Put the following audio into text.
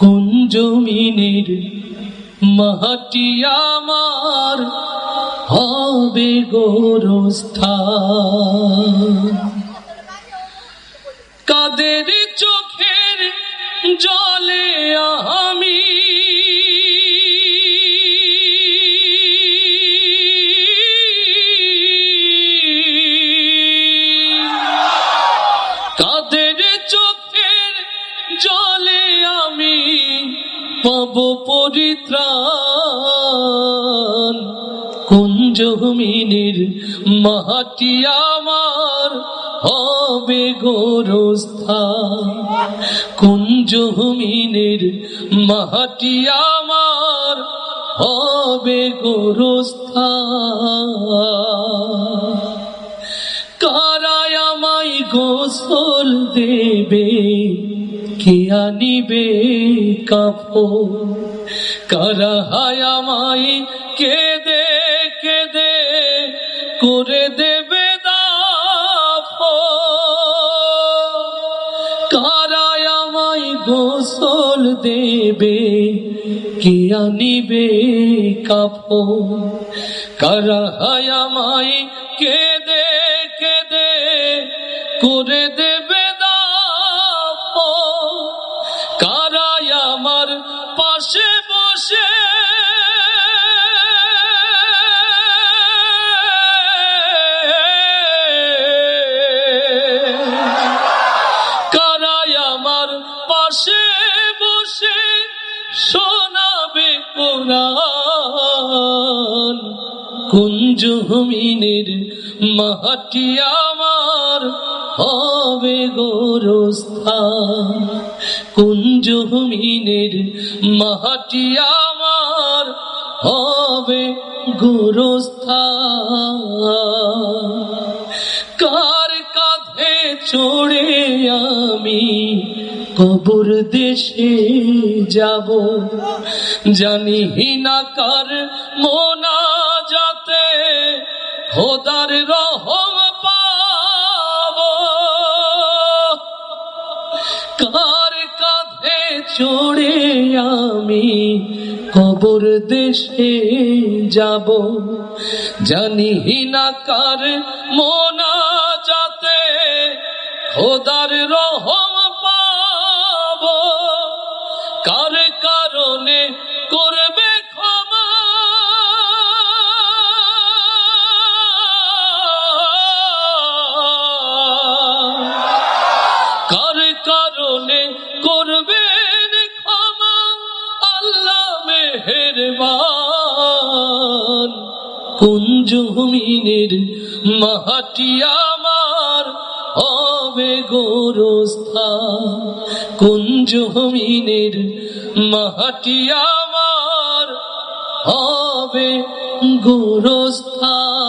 কোন জমিনের আমার হবে গোরস্থান? কাদের চোখের জলে আমি পাব পরিত্রাণ। কোন জমিনের মাটি আমার হবে গোরস্থান? কোন জমিনের মাটি আমার হবে গোরস্থান? কারায় আমায় গোসল দেবে? কে আনিবে কাপো কারাহায় আমায় কেদে কেদে করে দেবে দাফো কারায় আমায় গোসল দেবে, কে আনিবে কাপো কারাহায় আমায় কেদে কেদে করে দেবে পাশে বসে। কারায় আমার পাশে বসে শোনাবে কোরআন। কোন জমিনের মাটি আমার। হবে গোরস্থান। কোন জমিনের মাটি আমার হবে গোরস্থান। কার কাঁধে চড়ে আমি কবর দেশে যাব? জানি না কার মোনা যাতে খোদার রহম চড়ে আমি কবর দেশে যাব। জানি না কার মোনা যাতে খোদার রহম পাব। কার কারণে করবে ক্ষমা? কার কারণে আল্লাহ মেহেরবান। কোন জমিনের মাটি আমার হবে গোরস্থান কোন জমিনের মাটি আমার হবে গোরস্থান